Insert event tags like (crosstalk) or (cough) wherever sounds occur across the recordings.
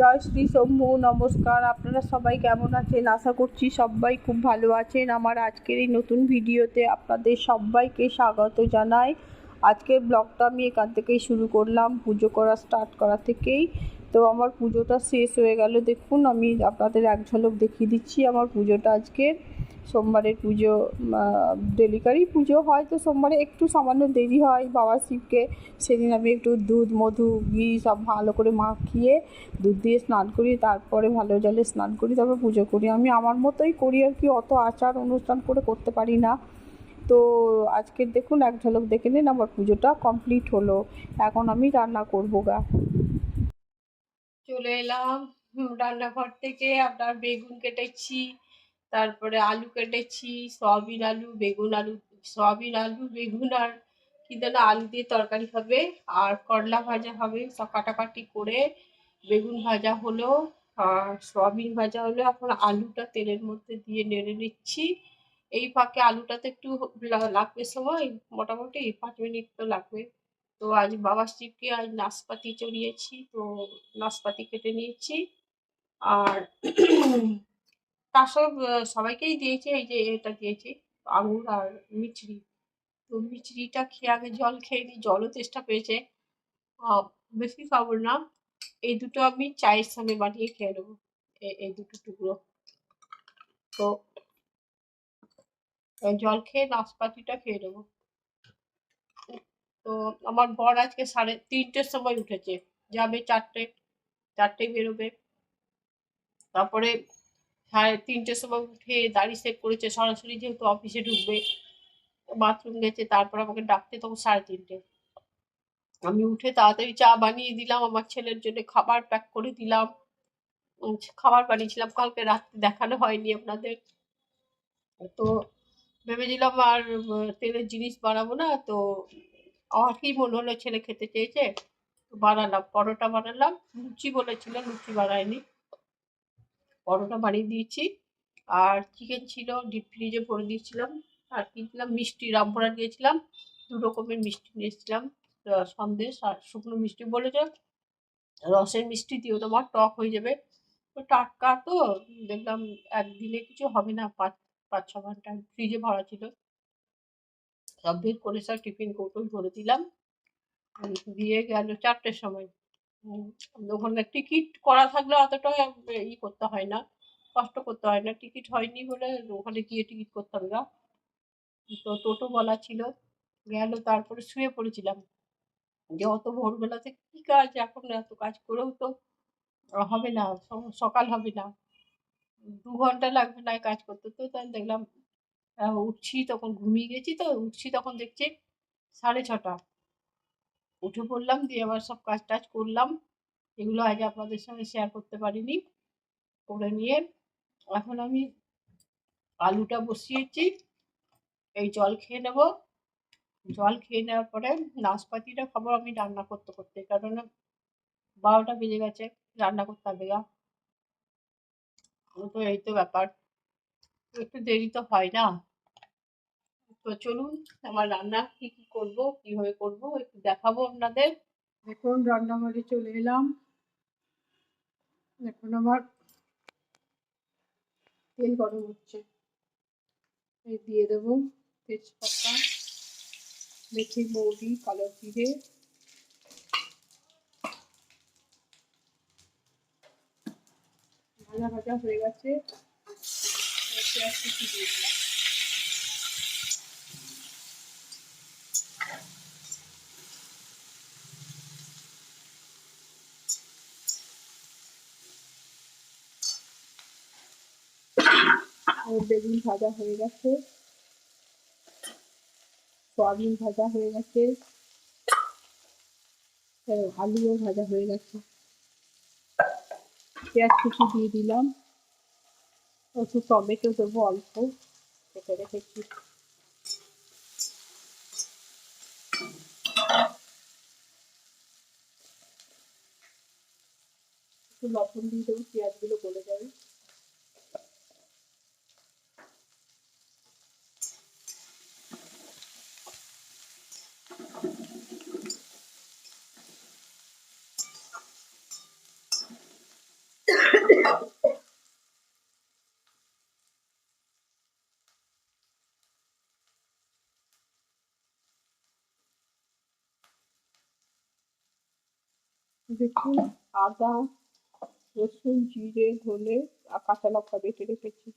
জয় শ্রী শম্ভু, নমস্কার। আপনারা সবাই কেমন আছেন? আশা করছি সবাই খুব ভালো আছেন। আমার আজকের এই নতুন ভিডিওতে আপনাদের সবাইকে স্বাগত জানাই। আজকের ব্লগটা আমি এখান থেকেই শুরু করলাম। পুজো করা স্টার্ট করা থেকেই। তো আমার পুজোটা শেষ হয়ে গেল। দেখুন, আমি আপনাদের এক ঝলক দেখিয়ে দিচ্ছি আমার পুজোটা আজকের। সোমবারের পুজো ডেলিকারি পুজো হয় তো সোমবারে একটু সামান্য দেরি হয় বাবা শিবকে। সেদিন আমি একটু দুধ, মধু, ঘি সব ভালো করে মাখিয়ে দুধ দিয়ে স্নান করি, তারপরে ভালো জলে স্নান করি, তারপর পুজো করি। আমি আমার মতোই করি আর কি, অত আচার অনুষ্ঠান করে করতে পারি না। তো আজকের দেখুন, এক ঝলক দেখে নিন, আমার পুজোটা কমপ্লিট হলো। এখন আমি রান্না করব গা। চলে এলাম রান্নাঘর থেকে আপনার বেগুন কেটেছি তারপরে আলু কেটেছি, সয়াবিন আলু, বেগুন আলু, সয়াবিন আলু, বেগুন আর কি যেন আলু দিয়ে তরকারি হবে। আর করলা ভাজা হবে সব কাটাকাটি করে বেগুন ভাজা হলো, আর সয়াবিন ভাজা হলো। এখন আলুটা তেলের মধ্যে দিয়ে নেড়ে নিচ্ছি। এই ফাঁকে আলুটাতে একটু লাগবে সময়? মোটামুটি পাঁচ মিনিট তো লাগবে। তো আজ বাবা শিবকে আজ নাশপাতি চড়িয়েছি, তো নাশপাতি কেটে নিয়েছি। আর আহ, সবাইকেই দিয়েছি এই যে এটা দিয়েছি আঙুর আর মিচড়ি তো মিচড়িটা খেয়ে আগে জল খেয়ে নিই জলও পেয়েছে। বেশি খাব না এই দুটো আমি চায়ের সঙ্গে বানিয়ে খেয়ে নেব এই দুটো টুকরো। তো জল খেয়ে নাশপাতিটা খেয়ে নেব। তো আমার বর আজকে সাড়ে তিনটের সময় উঠেছে যাবে চারটে চারটে বেরোবে। তারপরে সাড়ে তিনটের সময় উঠে দাড়ি সেভ করেছে, সরাসরি যেহেতু অফিসে ঢুকবে বাথরুম গেছে, তারপর আমাকে ডাকতে তখন সাড়ে তিনটে। আমি উঠে তাড়াতাড়ি চা বানিয়ে দিলাম, আমার ছেলের জন্য খাবার প্যাক করে দিলাম। খাবার বানিয়েছিলাম, কালকে রাত্রে দেখানো হয়নি আপনাদের। তো ভেবেছিলাম আর তেলের জিনিস বানাবো না, তো আমার কি মনে হলো ছেলে খেতে চেয়েছে বানালাম, পরোটা বানালাম, লুচি বলেছিল, লুচি বানায়নি পরোটা বানিয়ে দিয়েছি। আর চিকেন ছিল ডিপ ফ্রিজে ভরে দিয়েছিলাম। আর কিনছিলাম মিষ্টি রামপুরা দিয়েছিলাম। দু রকমের মিষ্টি নিয়েছিলাম সন্দেশ আর শুকনো মিষ্টি বলেছে রসের মিষ্টি দিও তোমার, টক হয়ে যাবে। তো টাটকা তো, দেখলাম একদিনে কিছু হবে না, পাঁচ পাঁচ, ছ ঘণ্টা ফ্রিজে ভরা ছিল। সব বের করে সব টিফিন কৌটোয় ভরে দিলাম। দিয়ে গেল চারটের সময়। ওখানে টিকিট করা থাকলে অতটা ই করতে হয় না, কষ্ট করতে হয় না। টিকিট হয়নি বলে ওখানে গিয়ে টিকিট করতে হবে না। তো টোটো বলা ছিল, গেল তারপরে শুয়ে পড়েছিলাম। যে অত ভোরবেলাতে কি কাজ, এখন এত কাজ করেও তো হবে না সকাল হবে না। দু ঘণ্টা লাগবে না কাজ করতে। তো তাই দেখলাম উঠছি তখন, ঘুমিয়ে গেছি তো, উঠছি তখন দেখছি সাড়ে ছটা। উঠে পড়লাম, দিয়ে আবার সব কাজ টাজ করলাম। এগুলো আজ আপনাদের সঙ্গে শেয়ার করতে পারিনি। করে নিয়ে এখন আমি আলুটা বসিয়েছি। এই জল খেয়ে নেব। জল খেয়ে নেওয়ার পরে নাশপাতিটা খাব আমি রান্না করতে করতে। কারণ বারোটা বেজে গেছে, রান্না করতে হবে গা। তো এই তো ব্যাপার। একটু দেরি তো হয় না। তো চলুন আমার রান্না কি কি করব, কীভাবে করব, একটু দেখাবো আপনাদের। এখন রান্না রান্নাঘরে চলে এলাম। এখন আমার তেল গরম হচ্ছে। এই দিয়ে দেবো তেজপাতা, মেথি, মৌরি, কালো জিরে। ভাজা ভাজা হয়ে গেছে। দিয়ে দিলাম। আর বেগুন ভাজা হয়ে গেছে। সয়াবিন ভাজা হয়ে গেছে। আলুও ভাজা হয়ে গেছে। পেঁয়াজ কুচি দিয়ে দিলাম। একটু টমেটো দেবো অল্প। কেটে রেখেছি। একটু লবণ দিয়ে দেবো, পেঁয়াজগুলো গলে যাবে। দেখুন, আদা, রসুন, জিরে, ধনে কাঁচা লঙ্কা বেটে রেখেছি।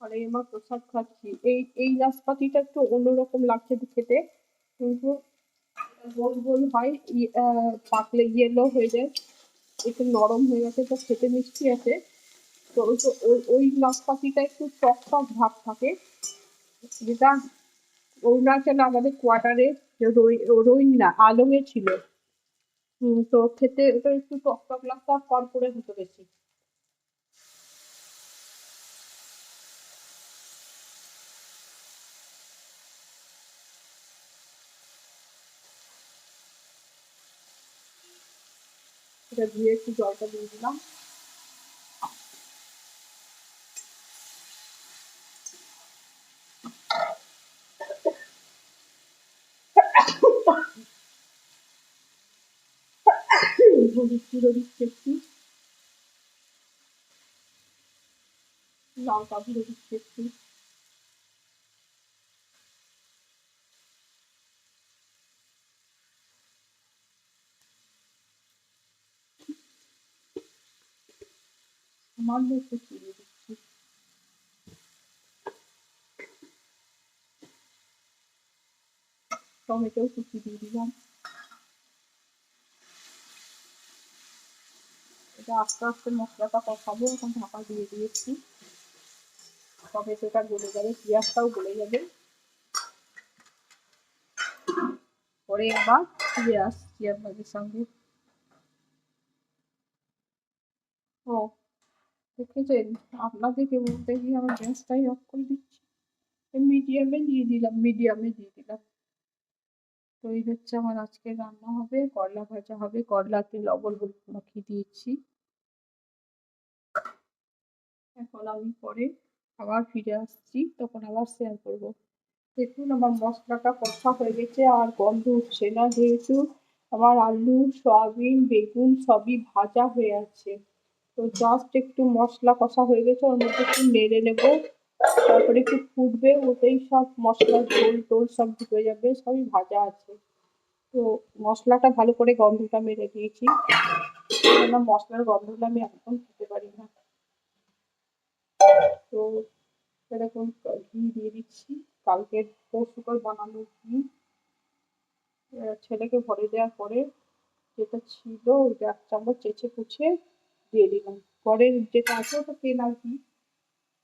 আর এই আমার প্রসাদ খাচ্ছি। এই এই নাশপাতিটা একটু অন্যরকম লাগছে খেতে, কিন্তু গোল গোল হয় পাকলে ইয়েলো হয়ে যায়, একটু নরম হয়ে গেছে, তো খেতে মিষ্টি আছে। তো ওই নাশপাতিটা একটু টক টক ভাব থাকে, যেটা অরুণাচলে আমাদের কোয়ার্টারে না, আলমে ছিল। তো খেতে, ওটা একটু টক টক লাগতো আর কড়কড়ে হতো বেশি। এটা দিয়ে একটু জলটা দিয়ে দিলাম। হলুদ গুঁড়ো দিচ্ছি একটু লঙ্কা গুঁড়ো দিচ্ছি একটু সামান্য একটু চিনি দিচ্ছি টমেটো কুচি দিয়ে এটা আস্তে আস্তে মশলাটা কষাবো এখন ঢাকা দিয়ে দিয়েছি। টমেটোটা গলে যাবে পেঁয়াজটাও গলে যাবে। পরে আবার ফিরে আসছি আপনাদের সঙ্গে। ও, দেখেছেন? আপনাদেরকে বলতে গিয়ে আমার গ্যাসটাই অফ করে দিচ্ছি। মিডিয়ামে দিয়ে দিলাম, মিডিয়ামে দিয়ে দিলাম। তো এই হচ্ছে আমার আজকে রান্না হবে। করলা ভাজা হবে। করলাতে লবণ হলুদ মাখিয়ে দিয়েছি। এখন আমি পরে আবার ফিরে আসছি, তখন আবার শেয়ার করব। দেখুন আমার মশলাটা কষা হয়ে গেছে, আর গন্ধ উঠছে না যেহেতু। আমার আলু, সয়াবিন, বেগুন সবই ভাজা হয়ে আছে। তো জাস্ট একটু মশলা কষা হয়ে গেছে, ওর মধ্যে একটু নেড়ে নেব। তারপরে একটু ফুটবে, ওতেই সব মশলা, ঝোল, টোল সব ঢুকে যাবে, সবই ভাজা আছে। তো মশলাটা ভালো করে গন্ধটা মেরে দিয়েছি। কেননা মশলার গন্ধটা আমি একদম খেতে পারি না। তো এরকম ঘি দিয়ে দিচ্ছি। কালকে পরশুকাল বানানো ঘি। ছেলেকে ভরে দেওয়ার পরে যেটা ছিল ওইটা এক চামচ চেঁচে কুচে দিয়ে দিলাম। পরের যেটা আছে ওটা কেনা ঘি।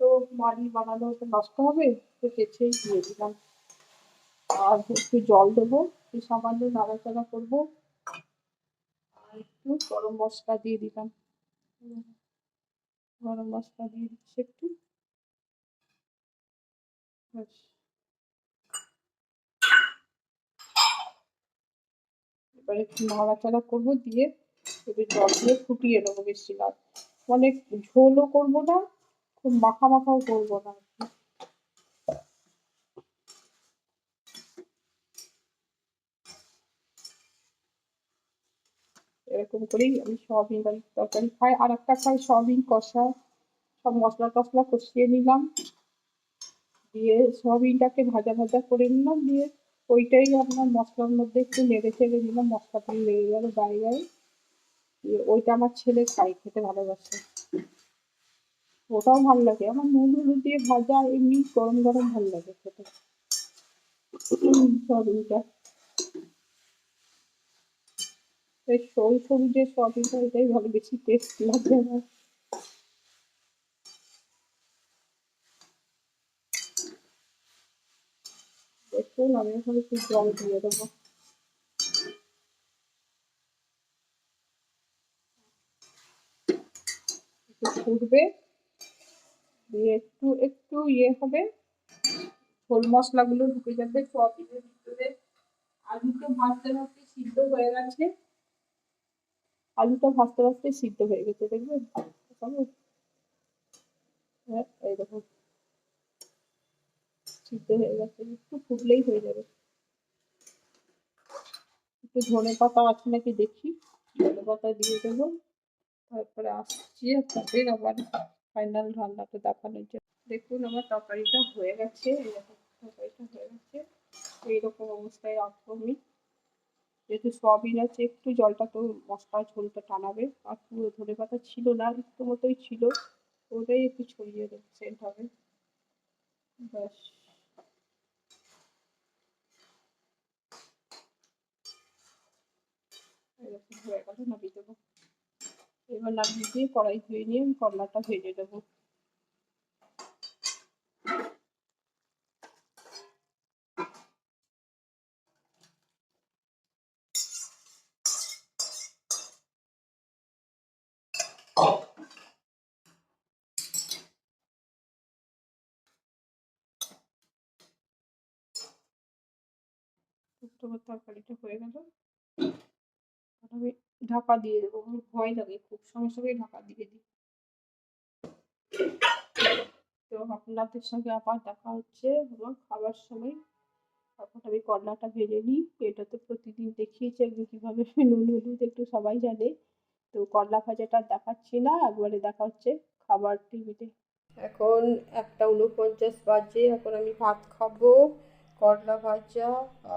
তো বাড়ি বানানো ওটা নষ্ট হবে, তো চেঁচেই দিয়ে দিলাম। আর একটু জল দেবো, একটু সামান্য নাড়াচাড়া করব। আর একটু গরম মশলা দিয়ে দিলাম। গরম মশলা দিয়ে দিচ্ছি একটু এবার একটু নাড়াচাড়া করব দিয়ে একটু জল দিয়ে ফুটিয়ে নেব বেশি না। অনেক ঝোলও করব না, খুব মাখা মাখাও করব না। এরকম করেই আমি সয়াবিন তরকারি খাই। আর একটা খাই সয়াবিন, কষা, সব মশলা টশলা কষিয়ে নিলাম। দিয়ে সয়াবিনটাকে ভাজা ভাজা করে নিলাম। দিয়ে ওইটাই আপনার মশলার মধ্যে একটু নেড়ে চেড়ে দিলাম। মশলাটা লেগে গেল গায়ে গায়ে। দিয়ে ওইটা আমার ছেলে খাই খেতে ভালোবাসে। ওটাও ভালো লাগে। আমার নুন হলুদ দিয়ে ভাজা এমনি গরম গরম ভালো লাগে খেতে। সয়াবিনটা। এই সরু সরু যে সয়াবিনটা এটাই ভালো, বেশি টেস্ট লাগে আমার দেখুন, আমি এখন একটু জল দিয়ে দেবো। ফুটবে, দিয়ে একটু একটু ইয়ে হবে। ঝোল মশলাগুলো ঢুকে যাবে সয়াবিনের ভিতরে। আলু তো ভাজতে ভাজতে সিদ্ধ হয়ে গেছে। আলুটা ভাজতে ভাজতে সিদ্ধ হয়ে গেছে, দেখবেন? দেখাবো? হ্যাঁ এই দেখুন সিদ্ধ হয়ে গেছে, একটু ফুটলেই হয়ে যাবে। একটু ধনে পাতা আছে নাকি দেখি। ধনে পাতা দিয়ে দেবো। তারপরে আসছি তাদের আবার ফাইনাল রান্নাটা দেখানোর জন্য। দেখুন, আমার তরকারিটা হয়ে গেছে। এরকম তরকারিটা হয়ে গেছে। এইরকম অবস্থায় রাখব আমি। যেহেতু সয়াবিন আছে, একটু জলটা তো মশলা ঝোলটা টানাবে। আর পুরো ধনে পাতা ছিল না একটু মতোই ছিল। ওটাই একটু ছড়িয়ে দেবো সেন্ট হবে ব্যাস। এরকম নামিয়ে দেবো। এবার নামিয়ে দিয়ে কড়াই ধুয়ে নিয়ে আমি করলাটা ভেজে দেবো তোমার তরকারিটা হয়ে গেল। আমি ঢাকা দিয়ে দেবো, আমার ভয় লাগে খুব। সঙ্গে সঙ্গে ঢাকা দিয়ে দিই। তো আপনাদের সঙ্গে আবার দেখা হচ্ছে আমার খাবার সময়। এখন আমি করলাটা ভেজে নিই। এটা তো প্রতিদিন দেখিয়েছি একদিন কীভাবে (laughs) নুন, হলুদ একটু সবাই জানে। তো করলা ভাজাটা দেখাচ্ছি না, একবারে দেখা হচ্ছে খাবার টিভিতে এখন একটা উনপঞ্চাশ বাজে, এখন আমি ভাত খাব। করলা ভাজা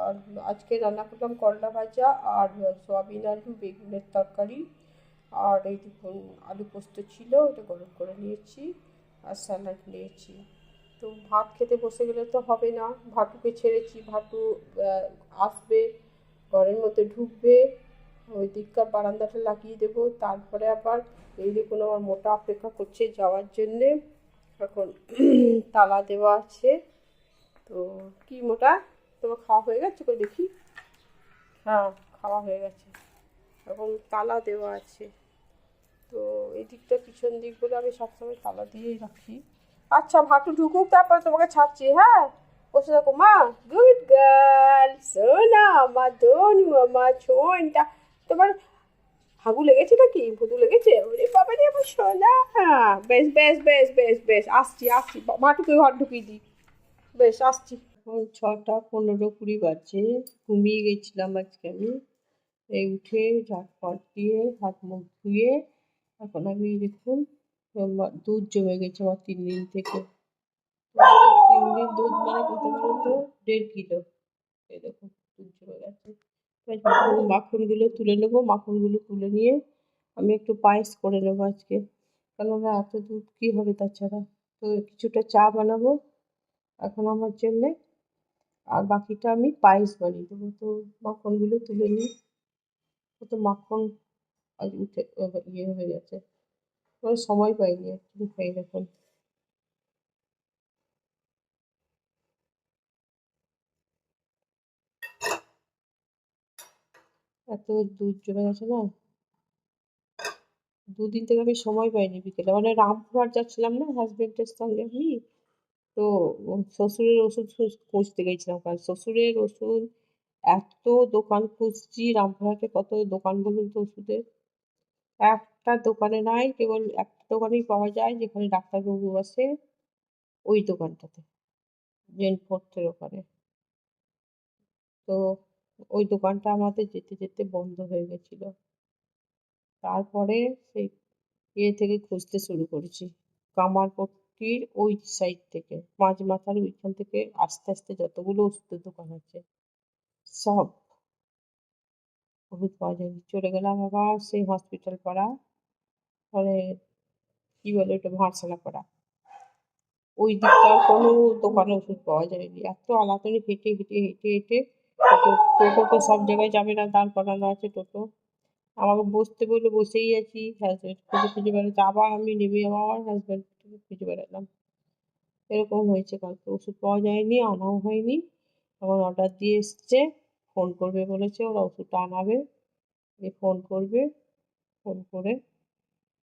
আর আজকে রান্না করলাম করলা ভাজা আর সয়াবিন আলু, বেগুনের তরকারি। আর এই দেখুন আলু পোস্ত ছিল, ওটা গরম করে নিয়েছি আর স্যালাড নিয়েছি। তো ভাত খেতে বসে গেলে তো হবে না। ভাটুকে ছেড়েছি, ভাটু আসবে, ঘরের মধ্যে ঢুকবে। ওই দিককার বারান্দাটা লাগিয়ে দেবো। তারপরে আবার এই দেখুন আমার মোটা অপেক্ষা করছে যাওয়ার জন্যে। এখন (clears throat) তালা দেওয়া আছে। তো কি মোটা? তোমার খাওয়া হয়ে গেছে কই দেখি? হ্যাঁ খাওয়া হয়ে গেছে। এখন তালা দেওয়া আছে। তো এই দিকটা পিছন দিকগুলো আমি সবসময় তালা দিয়েই রাখি। আচ্ছা ভাটু ঢুকুক, তারপরে তোমাকে ছাড়ছি হ্যাঁ? বসে থাকো, মা। গুড গার্ল সোনা আমার দনু আমার ছোনটা। তোমার হাগু লেগেছে নাকি? ভুতু লেগেছে? ওরে বাবা রে আমার সোনা। হ্যাঁ বেশ বেশ বেশ বেশ বেশ। আসছি আসছি। ভাটুকে ঘর ঢুকিয়ে দিই। বেশ, আসছি। এখন ছটা পনেরো কুড়ি বাজে, ঘুমিয়ে গেছিলাম আজকে আমি। এই উঠে ঝটফট দিয়ে হাত মুখ ধুয়ে এখন আমি দেখুন দুধ জমে গেছে আমার তিন দিন থেকে। তিন দিন দুধ মানে কত বলুন দেড় কিলো। এই দেখুন, দুধ জমে গেছে। মাখনগুলো তুলে নেব, মাখনগুলো তুলে নিয়ে আমি একটু পায়েস করে নেব আজকে। কেননা এত দুধ কী হবে তাছাড়া? তো কিছুটা চা বানাবো। এখন আমার জন্যে আর বাকিটা আমি পায়েস বানিয়ে দেবো। তো মাখনগুলো তুলে নিই। তো মাখন আজ উঠে ইয়ে হয়ে গেছে। মানে সময় পাইনি একটু খাই দেখুন এত দুধ জমে গেছে না। দুদিন থেকে আমি সময় পাইনি বিকেলে। মানে রামপুরহাট যাচ্ছিলাম না হাজবেন্ডের সঙ্গে আমি। তো শ্বশুরের ওষুধ খুঁজতে গেছিলাম কারণ শ্বশুরের ওষুধ এত দোকান খুঁজছি রামপুরহাটে কত দোকান বলুন তো ওষুধের? একটা দোকানে নাই, কেবল একটা দোকানেই পাওয়া যায় যেখানে ডাক্তারবাবু আছে ওই দোকানটাতে, জেন ফোর্থের ওখানে। তো ওই দোকানটা আমাদের যেতে যেতে বন্ধ হয়ে গেছিল। তারপরে সেই ইয়ে থেকে খুঁজতে শুরু করেছি। কামারপট্টির ওই সাইড থেকে, মাঝ মাথার ওইখান থেকে আস্তে আস্তে যতগুলো ওষুধের দোকান আছে, সব ওষুধ পাওয়া যায়নি চলে গেলাম আবার সেই হসপিটাল পাড়া মানে কী বলে ওটা ভাটশালা পাড়া ওই দিকটার কোনো দোকানে ওষুধ পাওয়া যায়নি। এত আলাতনি হেঁটে হেঁটে হেঁটে হেঁটে টোটো তো সব জায়গায় যাবে না, দাঁড় করানো আছে টোটো। আমাকে বসতে বললে, বসেই আছি। হাজব্যান্ড খুঁজে খুঁজে বেড়াচ্ছে। আবার আমি নেমে আবার হাজব্যান্ডকে খুঁজে বেড়ালাম। এরকম হয়েছে কালকে। ওষুধ পাওয়া যায়নি, আনাও হয়নি। এখন অর্ডার দিয়ে এসছে ফোন করবে বলেছে, ওরা ওষুধটা আনাবে। ফোন করবে ফোন করে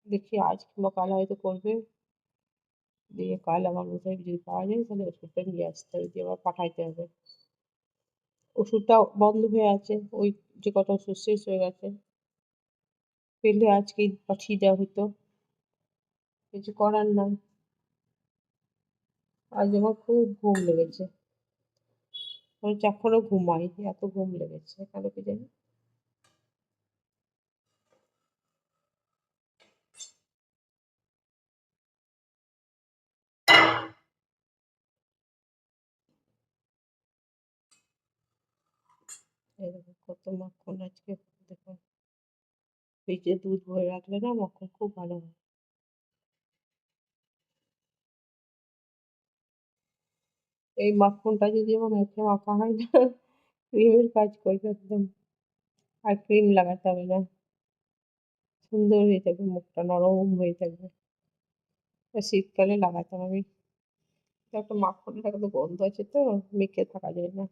দেখি আজ কিংবা কাল হয়তো করবে। দিয়ে কাল আমার মধ্যে যদি পাওয়া যায় তাহলে ওষুধটা নিয়ে আসতে হবে, দিয়ে আবার পাঠাইতে হবে। ওষুধটা বন্ধ হয়ে আছে, ওই যে কটা ওষুধ শেষ হয়ে গেছে। পেলে আজকে পাঠিয়ে দেওয়া হতো। কিছু করার নাই। আজ আমার খুব ঘুম লেগেছে। মানে আমি চাক্ষণও ঘুমাই এত ঘুম লেগেছে। কেন কি জানি? কত মাখন আজকে, দেখো। ফ্রিজে দুধ ভরে রাখলে না মাখন খুব ভালো হয়। এই মাখনটা যদি আমার মুখে মাখা হয় না, ক্রিমের কাজ করবে একদম। আর ক্রিম লাগাতে হবে না। সুন্দর হয়ে থাকবে মুখটা, নরম হয়ে থাকবে। শীতকালে লাগাতাম আমি। একটা মাখনের একটা গন্ধ আছে তো, মেখে থাকা যায় না।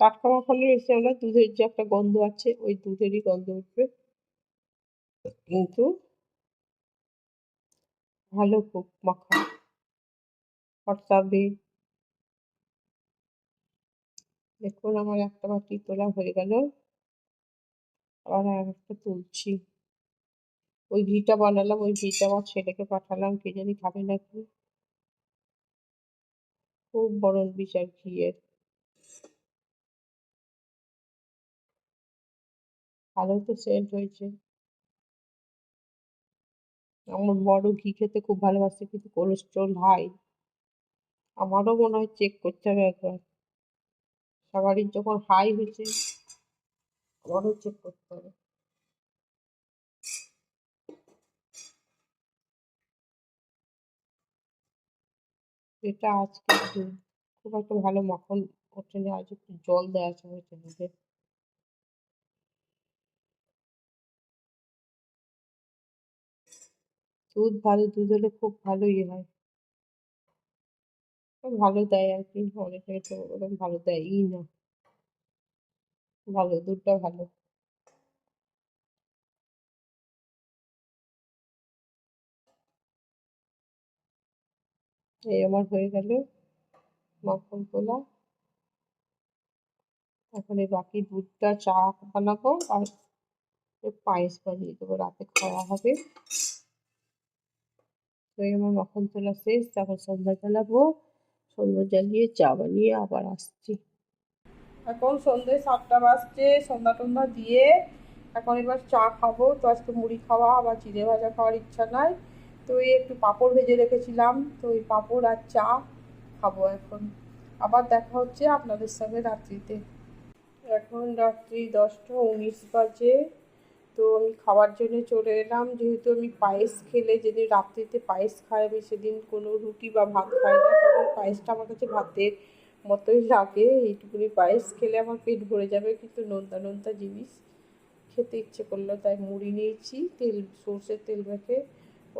টাটকা মাখনের এসে আমরা দুধের যে একটা গন্ধ আছে, ওই দুধেরই গন্ধ উঠবে। কিন্তু ভালো খুব মাখা। হোয়াটসঅ্যাপে দেখুন, আমার একটা বাটি তোলা হয়ে গেল। আবার আর একটা তুলছি। ওই ঘিটা বানালাম, ওই ঘিটা আমার ছেলেকে পাঠালাম, কে জানি খাবে নাকি। খুব বড় বিচার ঘিয়ের। ভালো তো সেন্ট হয়েছে। আমার বড় ঘি খেতে খুব ভালোবাসে, কিন্তু কোলেস্ট্রল হাই আমারও মনে হয় চেক করতে হবে একবার। সবারই যখন হাই হয়েছে আমারও চেক করতে হবে। এটা আজকে খুব একটা ভালো মাখন ওঠেনি আজ একটু জল দেওয়া আছে হয়েছে দুধ ভালো, দুধ হলে খুব ভালো ইয়ে হয় ভালো দেয় আর কি, অনেকে তো ওরকম ভালো দেয়ই না। ভালো, দুধটা ভালো। এই আমার হয়ে গেল মাখন তোলা এখন এই বাকি দুধটা চা বানাবো আর পায়েস বানিয়ে দেবো, রাতে খাওয়া হবে। এই আমার মাখন তোলা শেষ, তারপর সন্ধ্যা জ্বালাবো সন্ধ্যা জ্বালিয়ে চা বানিয়ে আবার আসছি। এখন সন্ধ্যে সাতটা বাজছে, সন্ধ্যা টন্ধা দিয়ে এখন এবার চা খাব। তো আজকে মুড়ি খাওয়া, আবার চিড়ে ভাজা খাওয়ার ইচ্ছা নাই। তো এই একটু পাঁপড় ভেজে রেখেছিলাম। তো ওই পাঁপড় আর চা খাব এখন। আবার দেখা হচ্ছে আপনাদের সঙ্গে রাত্রিতে। এখন রাত্রি দশটা উনিশ বাজে। তো আমি খাওয়ার জন্য চলে এলাম। যেহেতু আমি পায়েস খেলে যেদিন রাত্রিতে পায়েস খাই, আমি সেদিন কোনো রুটি বা ভাত খাই না। কারণ পায়েসটা আমার কাছে ভাতের মতোই লাগে। এইটুকুনি পায়েস খেলে আমার পেট ভরে যাবে। কিন্তু নোনতা নোনতা জিনিস খেতে ইচ্ছে করল, তাই মুড়ি নিয়েছি, তেল, সর্ষের তেল মেখে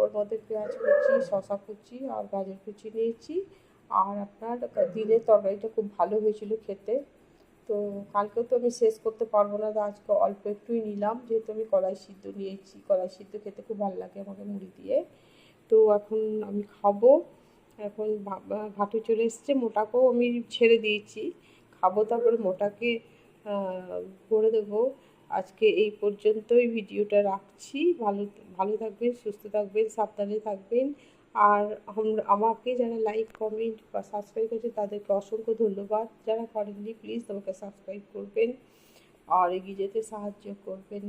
ওর মধ্যে পেঁয়াজ কুচি শশা কুচি আর গাজর কুচি নিয়েছি। আর আপনার দিনের তরকারিটা খুব ভালো হয়েছিল খেতে। তো কালকেও তো আমি শেষ করতে পারব না, তো আজকে অল্প একটুই নিলাম। যেহেতু আমি কলাই সিদ্ধ নিয়েছি, কলাই সিদ্ধ খেতে খুব ভালো লাগে আমাকে মুড়ি দিয়ে। তো এখন আমি খাব। এখন ভাটু চলে এসছে, মোটাকেও আমি ছেড়ে দিয়েছি। খাব তারপরে মোটাকে করে দেবো। আজকে এই পর্যন্তই ভিডিওটা রাখছি। ভালো ভালো থাকবেন, সুস্থ থাকবেন, সাবধানে থাকবেন। আর আমাকে যারা লাইক কমেন্ট বা সাবস্ক্রাইব করেছে তাদেরকে অসংখ্য ধন্যবাদ। যারা করেননি প্লিজ আমাকে সাবস্ক্রাইব করবেন আর এগিয়ে যেতে সাহায্য করবেন।